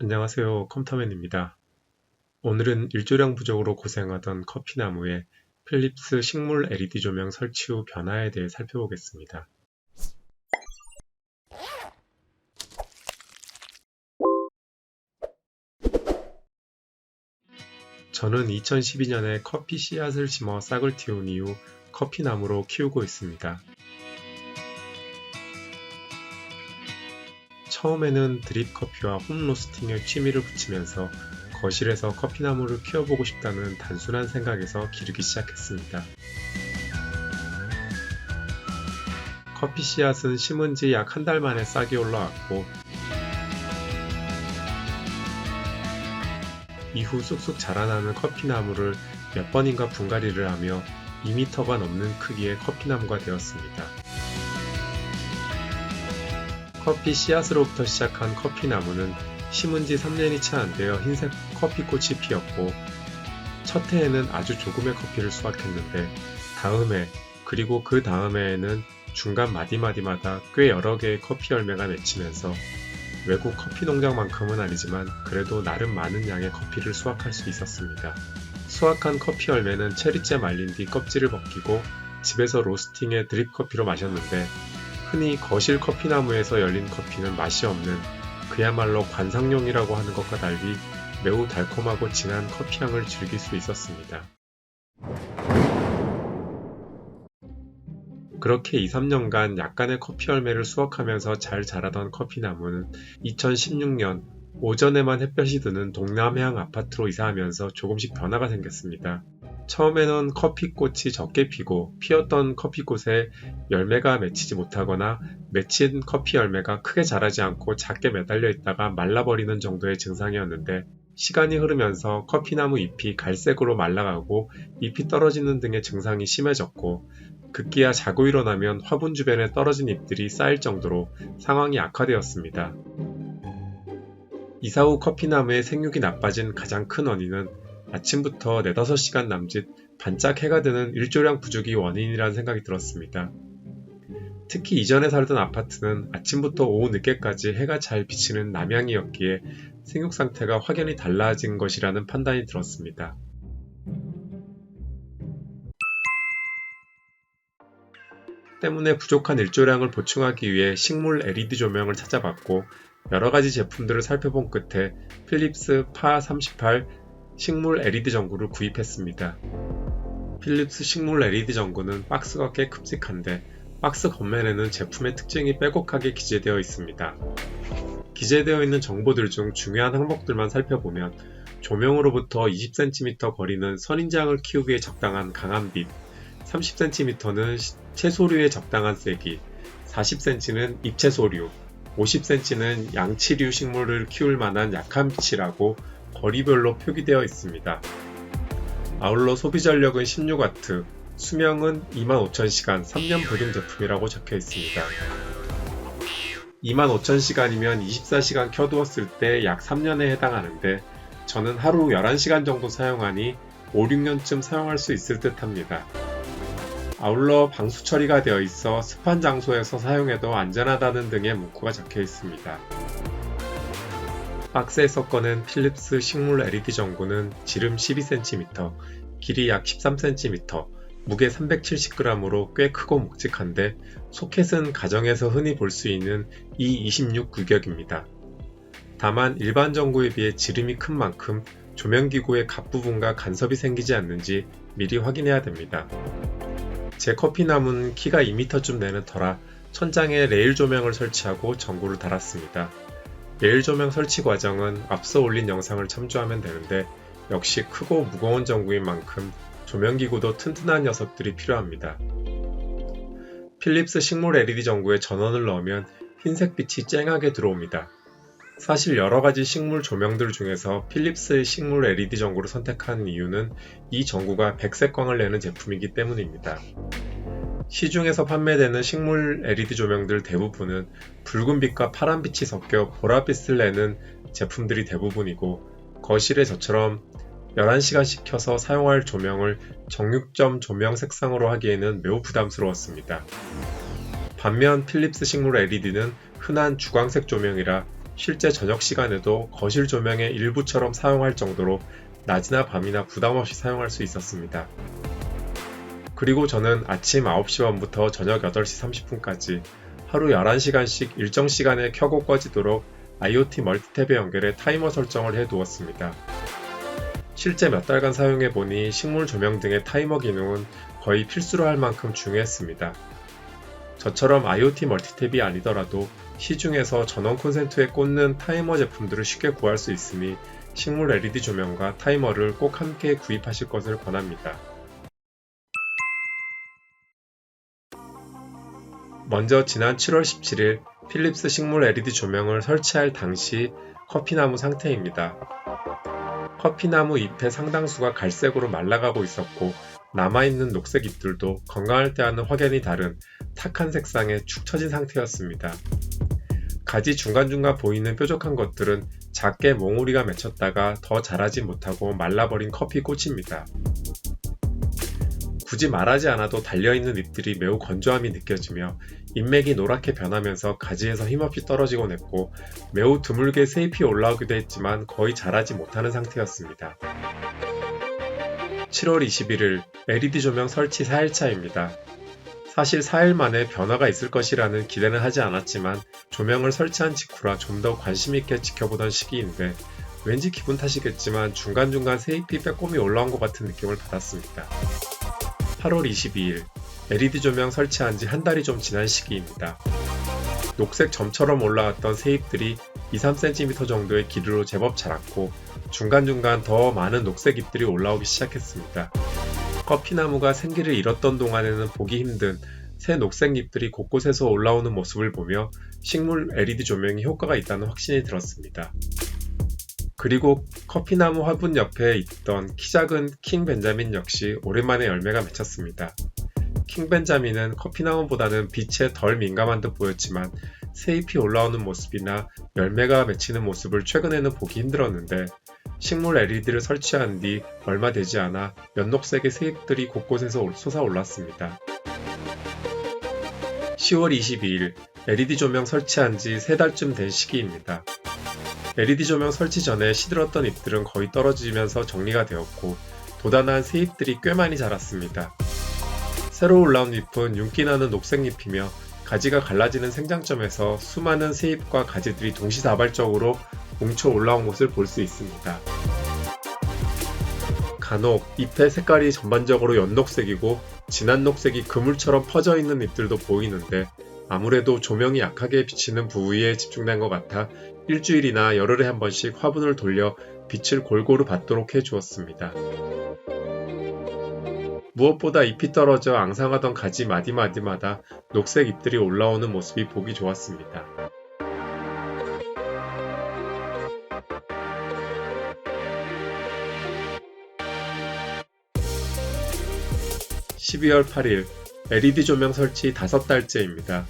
안녕하세요. 컴터맨입니다. 오늘은 일조량 부족으로 고생하던 커피나무에 필립스 식물 LED 조명 설치 후 변화에 대해 살펴보겠습니다. 저는 2012년에 커피 씨앗을 심어 싹을 틔운 이후 커피나무로 키우고 있습니다. 처음에는 드립 커피와 홈 로스팅에 취미를 붙이면서 거실에서 커피나무를 키워보고 싶다는 단순한 생각에서 기르기 시작했습니다. 커피 씨앗은 심은 지 약 한 달 만에 싹이 올라왔고 이후 쑥쑥 자라나는 커피나무를 몇 번인가 분갈이를 하며 2m가 넘는 크기의 커피나무가 되었습니다. 커피 씨앗으로부터 시작한 커피나무는 심은 지 3년이 채 안 되어 흰색 커피꽃이 피었고 첫 해에는 아주 조금의 커피를 수확했는데 다음 해 그리고 그 다음 해에는 중간 마디마디마다 꽤 여러 개의 커피 열매가 맺히면서 외국 커피 농장만큼은 아니지만 그래도 나름 많은 양의 커피를 수확할 수 있었습니다. 수확한 커피 열매는 체리째 말린 뒤 껍질을 벗기고 집에서 로스팅해 드립 커피로 마셨는데 흔히 거실 커피나무에서 열린 커피는 맛이 없는 그야말로 관상용이라고 하는 것과 달리 매우 달콤하고 진한 커피향을 즐길 수 있었습니다. 그렇게 2, 3년간 약간의 커피 열매를 수확하면서 잘 자라던 커피나무는 2016년 오전에만 햇볕이 드는 동남해안 아파트로 이사하면서 조금씩 변화가 생겼습니다. 처음에는 커피꽃이 적게 피고 피었던 커피꽃에 열매가 맺히지 못하거나 맺힌 커피 열매가 크게 자라지 않고 작게 매달려 있다가 말라버리는 정도의 증상이었는데 시간이 흐르면서 커피나무 잎이 갈색으로 말라가고 잎이 떨어지는 등의 증상이 심해졌고 급기야 자고 일어나면 화분 주변에 떨어진 잎들이 쌓일 정도로 상황이 악화되었습니다. 이사 후 커피나무의 생육이 나빠진 가장 큰 원인은 아침부터 4, 5시간 남짓 반짝 해가 드는 일조량 부족이 원인이라는 생각이 들었습니다. 특히 이전에 살던 아파트는 아침부터 오후 늦게까지 해가 잘 비치는 남향이었기에 생육 상태가 확연히 달라진 것이라는 판단이 들었습니다. 때문에 부족한 일조량을 보충하기 위해 식물 LED 조명을 찾아봤고 여러 가지 제품들을 살펴본 끝에 필립스 파 38 식물 LED 전구를 구입했습니다. 필립스 식물 LED 전구는 박스가 꽤 큼직한데 박스 겉면에는 제품의 특징이 빼곡하게 기재되어 있습니다. 기재되어 있는 정보들 중 중요한 항목들만 살펴보면 조명으로부터 20cm 거리는 선인장을 키우기에 적당한 강한 빛, 30cm는 채소류에 적당한 세기, 40cm는 잎채소류, 50cm는 양치류 식물을 키울 만한 약한 빛이라고 거리별로 표기되어 있습니다. 아울러 소비 전력은 16W, 수명은 25,000시간 3년 보증 제품이라고 적혀 있습니다. 25,000시간이면 24시간 켜두었을 때 약 3년에 해당하는데 저는 하루 11시간 정도 사용하니 5, 6년쯤 사용할 수 있을 듯 합니다. 아울러 방수 처리가 되어 있어 습한 장소에서 사용해도 안전하다는 등의 문구가 적혀 있습니다. 박스에서 꺼낸 필립스 식물 LED 전구는 지름 12cm, 길이 약 13cm, 무게 370g으로 꽤 크고 묵직한데 소켓은 가정에서 흔히 볼 수 있는 E26 규격입니다. 다만 일반 전구에 비해 지름이 큰 만큼 조명기구의 갓부분과 간섭이 생기지 않는지 미리 확인해야 됩니다. 제 커피나무는 키가 2m쯤 되는 터라 천장에 레일 조명을 설치하고 전구를 달았습니다. 레일 조명 설치 과정은 앞서 올린 영상을 참조하면 되는데 역시 크고 무거운 전구인 만큼 조명기구도 튼튼한 녀석들이 필요합니다. 필립스 식물 LED 전구에 전원을 넣으면 흰색 빛이 쨍하게 들어옵니다. 사실 여러가지 식물 조명들 중에서 필립스의 식물 LED 전구를 선택한 이유는 이 전구가 백색광을 내는 제품이기 때문입니다. 시중에서 판매되는 식물 LED 조명들 대부분은 붉은빛과 파란빛이 섞여 보랏빛을 내는 제품들이 대부분이고 거실에 저처럼 11시간씩 켜서 사용할 조명을 정육점 조명 색상으로 하기에는 매우 부담스러웠습니다. 반면 필립스 식물 LED는 흔한 주광색 조명이라 실제 저녁 시간에도 거실 조명의 일부처럼 사용할 정도로 낮이나 밤이나 부담 없이 사용할 수 있었습니다. 그리고 저는 아침 9시 반부터 저녁 8시 30분까지 하루 11시간씩 일정 시간에 켜고 꺼지도록 IoT 멀티탭에 연결해 타이머 설정을 해 두었습니다. 실제 몇 달간 사용해 보니 식물 조명 등의 타이머 기능은 거의 필수로 할 만큼 중요했습니다. 저처럼 IoT 멀티탭이 아니더라도 시중에서 전원 콘센트에 꽂는 타이머 제품들을 쉽게 구할 수 있으니 식물 LED 조명과 타이머를 꼭 함께 구입하실 것을 권합니다. 먼저 지난 7월 17일 필립스 식물 LED 조명을 설치할 당시 커피나무 상태입니다. 커피나무 잎의 상당수가 갈색으로 말라가고 있었고 남아있는 녹색 잎들도 건강할 때와는 확연히 다른 탁한 색상에 축 처진 상태였습니다. 가지 중간중간 보이는 뾰족한 것들은 작게 몽우리가 맺혔다가 더 자라지 못하고 말라버린 커피 꽃입니다. 굳이 말하지 않아도 달려있는 잎들이 매우 건조함이 느껴지며 잎맥이 노랗게 변하면서 가지에서 힘없이 떨어지곤 했고 매우 드물게 새잎이 올라오기도 했지만 거의 자라지 못하는 상태였습니다. 7월 21일 LED 조명 설치 4일차입니다. 사실 4일 만에 변화가 있을 것이라는 기대는 하지 않았지만 조명을 설치한 직후라 좀 더 관심있게 지켜보던 시기인데 왠지 기분 탓이겠지만 중간중간 새잎이 빼꼼히 올라온 것 같은 느낌을 받았습니다. 8월 22일 LED 조명 설치한 지 한 달이 좀 지난 시기입니다. 녹색 점처럼 올라왔던 새잎들이 2-3cm 정도의 길이로 제법 자랐고 중간중간 더 많은 녹색 잎들이 올라오기 시작했습니다. 커피나무가 생기를 잃었던 동안에는 보기 힘든 새 녹색 잎들이 곳곳에서 올라오는 모습을 보며 식물 LED 조명이 효과가 있다는 확신이 들었습니다. 그리고 커피나무 화분 옆에 있던 키 작은 킹 벤자민 역시 오랜만에 열매가 맺혔습니다. 킹 벤자민은 커피나무보다는 빛에 덜 민감한 듯 보였지만 새잎이 올라오는 모습이나 열매가 맺히는 모습을 최근에는 보기 힘들었는데 식물 LED를 설치한 뒤 얼마 되지 않아 연녹색의 새잎들이 곳곳에서 솟아올랐습니다. 10월 22일 LED 조명 설치한 지 3달쯤 된 시기입니다. LED 조명 설치 전에 시들었던 잎들은 거의 떨어지면서 정리가 되었고 도단한 새 잎들이 꽤 많이 자랐습니다. 새로 올라온 잎은 윤기나는 녹색 잎이며 가지가 갈라지는 생장점에서 수많은 새 잎과 가지들이 동시다발적으로 뭉쳐 올라온 것을 볼 수 있습니다. 간혹 잎의 색깔이 전반적으로 연녹색이고 진한 녹색이 그물처럼 퍼져 있는 잎들도 보이는데 아무래도 조명이 약하게 비치는 부위에 집중된 것 같아 일주일이나 열흘에 한 번씩 화분을 돌려 빛을 골고루 받도록 해 주었습니다. 무엇보다 잎이 떨어져 앙상하던 가지 마디마디마다 녹색 잎들이 올라오는 모습이 보기 좋았습니다. 12월 8일 LED 조명 설치 5달째입니다.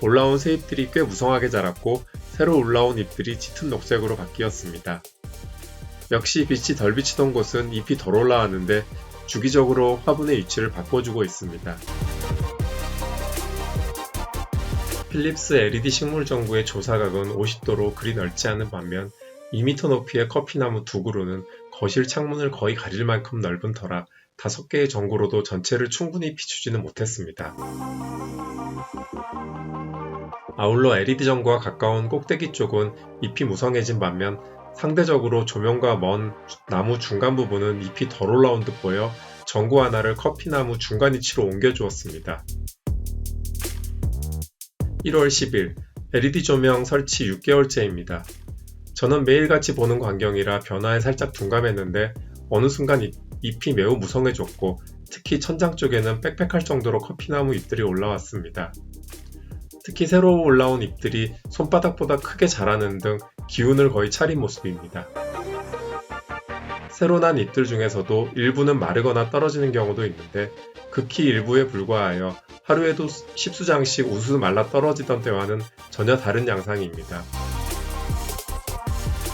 올라온 새 잎들이 꽤 무성하게 자랐고 새로 올라온 잎들이 짙은 녹색으로 바뀌었습니다. 역시 빛이 덜 비치던 곳은 잎이 덜 올라왔는데 주기적으로 화분의 위치를 바꿔주고 있습니다. 필립스 LED 식물 전구의 조사각은 50도로 그리 넓지 않은 반면 2m 높이의 커피나무 두 그루는 거실 창문을 거의 가릴 만큼 넓은 터라 다섯 개의 전구로도 전체를 충분히 비추지는 못했습니다. 아울러 LED 전구와 가까운 꼭대기 쪽은 잎이 무성해진 반면 상대적으로 조명과 먼 나무 중간 부분은 잎이 덜 올라온 듯 보여 전구 하나를 커피나무 중간 위치로 옮겨주었습니다. 1월 10일 LED 조명 설치 6개월째입니다. 저는 매일같이 보는 광경이라 변화에 살짝 둔감했는데 어느 순간 잎이 매우 무성해졌고 특히 천장 쪽에는 빽빽할 정도로 커피나무 잎들이 올라왔습니다. 특히 새로 올라온 잎들이 손바닥보다 크게 자라는 등 기운을 거의 차린 모습입니다. 새로 난 잎들 중에서도 일부는 마르거나 떨어지는 경우도 있는데 극히 일부에 불과하여 하루에도 십수장씩 우수 말라 떨어지던 때와는 전혀 다른 양상입니다.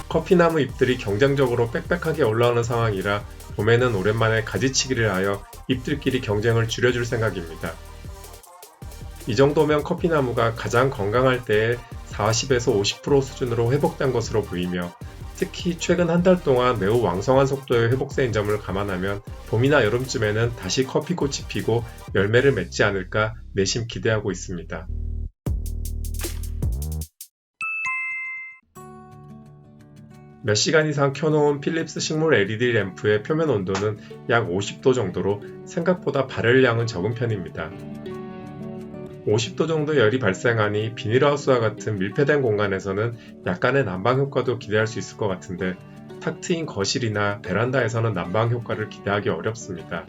커피나무 잎들이 경쟁적으로 빽빽하게 올라오는 상황이라 봄에는 오랜만에 가지치기를 하여 잎들끼리 경쟁을 줄여줄 생각입니다. 이 정도면 커피나무가 가장 건강할 때에 40에서 50% 수준으로 회복된 것으로 보이며 특히 최근 한 달 동안 매우 왕성한 속도의 회복세인 점을 감안하면 봄이나 여름쯤에는 다시 커피꽃이 피고 열매를 맺지 않을까 내심 기대하고 있습니다. 몇 시간 이상 켜놓은 필립스 식물 LED 램프의 표면 온도는 약 50도 정도로 생각보다 발열량은 적은 편입니다. 50도 정도 열이 발생하니 비닐하우스와 같은 밀폐된 공간에서는 약간의 난방 효과도 기대할 수 있을 것 같은데 탁 트인 거실이나 베란다에서는 난방 효과를 기대하기 어렵습니다.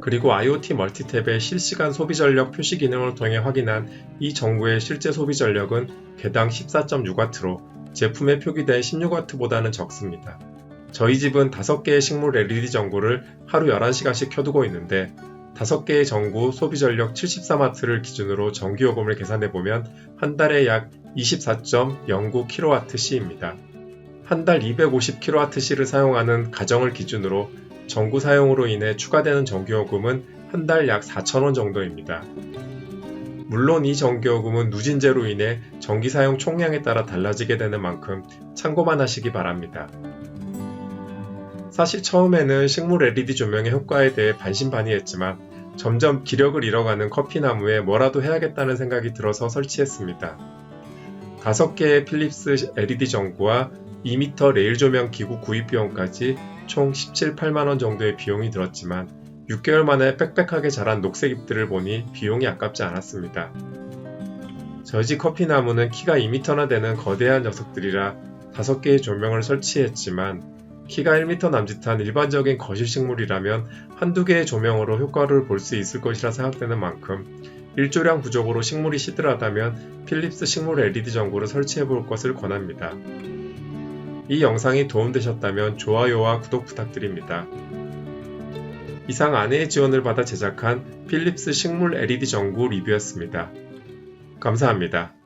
그리고 IoT 멀티탭의 실시간 소비 전력 표시 기능을 통해 확인한 이 전구의 실제 소비 전력은 개당 14.6W로 제품에 표기된 16W보다는 적습니다. 저희 집은 5개의 식물 LED 전구를 하루 11시간씩 켜두고 있는데 5개의 전구 소비 전력 74W를 기준으로 전기요금을 계산해 보면 한 달에 약 24.09kWh입니다. 한 달 250kWh를 사용하는 가정을 기준으로 전구 사용으로 인해 추가되는 전기요금은 한 달 약 4,000원 정도입니다. 물론 이 전기요금은 누진제로 인해 전기 사용 총량에 따라 달라지게 되는 만큼 참고만 하시기 바랍니다. 사실 처음에는 식물 LED 조명의 효과에 대해 반신반의했지만 점점 기력을 잃어가는 커피나무에 뭐라도 해야겠다는 생각이 들어서 설치했습니다. 5개의 필립스 LED 전구와 2m 레일 조명 기구 구입 비용까지 총 17, 8만원 정도의 비용이 들었지만 6개월 만에 빽빽하게 자란 녹색 잎들을 보니 비용이 아깝지 않았습니다. 저희 집 커피나무는 키가 2m나 되는 거대한 녀석들이라 5개의 조명을 설치했지만 키가 1m 남짓한 일반적인 거실 식물이라면 한두 개의 조명으로 효과를 볼 수 있을 것이라 생각되는 만큼 일조량 부족으로 식물이 시들하다면 필립스 식물 LED 전구를 설치해 볼 것을 권합니다. 이 영상이 도움되셨다면 좋아요와 구독 부탁드립니다. 이상 아내의 지원을 받아 제작한 필립스 식물 LED 전구 리뷰였습니다. 감사합니다.